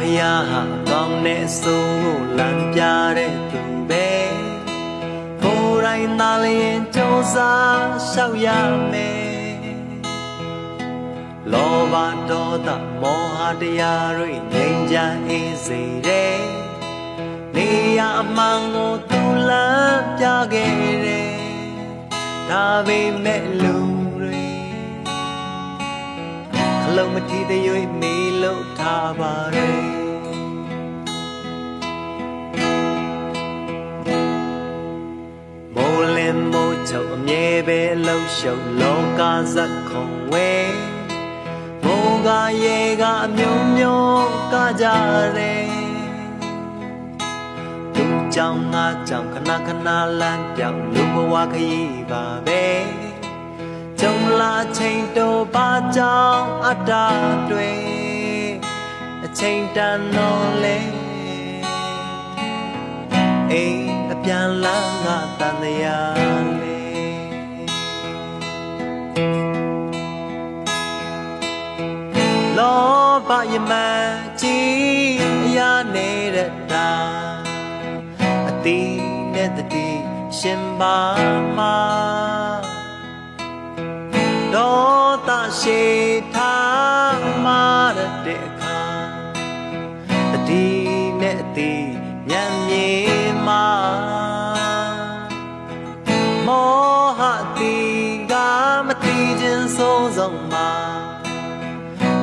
တရားဟာကောင်းတဲ့ဆိုးကိုလမ်းပြတဲ့သူပဲကိုယ်တိုင်သာလျင်ကြိုးစားရှောက်ရမယ်လောဘဒေါသမောဟတရားတွေငြိမ်းချမ်းအေးစေတဲ့နေရအမှန်ကိုသူလမ်းပြခဲ့တယ်ဒါပေမဲ့လူတွေခလုံးမထီတဲ့ရွေးမေးလို့ ထားပါရဲ့မိုးလင်းမိုးချုပ်အမြဲပဲလှုပ်ရှုပ်လောကဇက်ခုံဝဲမိုးကရေကအမျိုးမျိုးကကြတယ်သူကြောင့်ငါကြောင့်ခဏခဏလမ်းပြောင်းလူဘဝခရီးပါပဲကြုံလာချိန်တော့ပါကြောင်းအတ္တတွေအ ချိန်တန်တော့လေအိမ်အပြန်လာငါတန်တရားလေလောဘယမကြီးအရာနေတဲ့တာအတိနဲ့တတိရှင်ပါမှာဒေါသရှိထားမာရတဲ့ အခါတတိနဲ့အတိညံမြေမှာမောဟတိကမတိခြင်းဆုံးဆုံးမှာ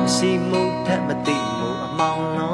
မရှိမှုထက်မတိမှုအမောင်လုံး